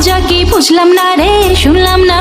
মজা কি বুঝলাম না রে শুনলাম না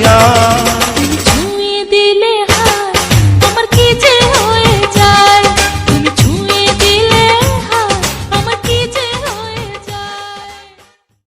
呀。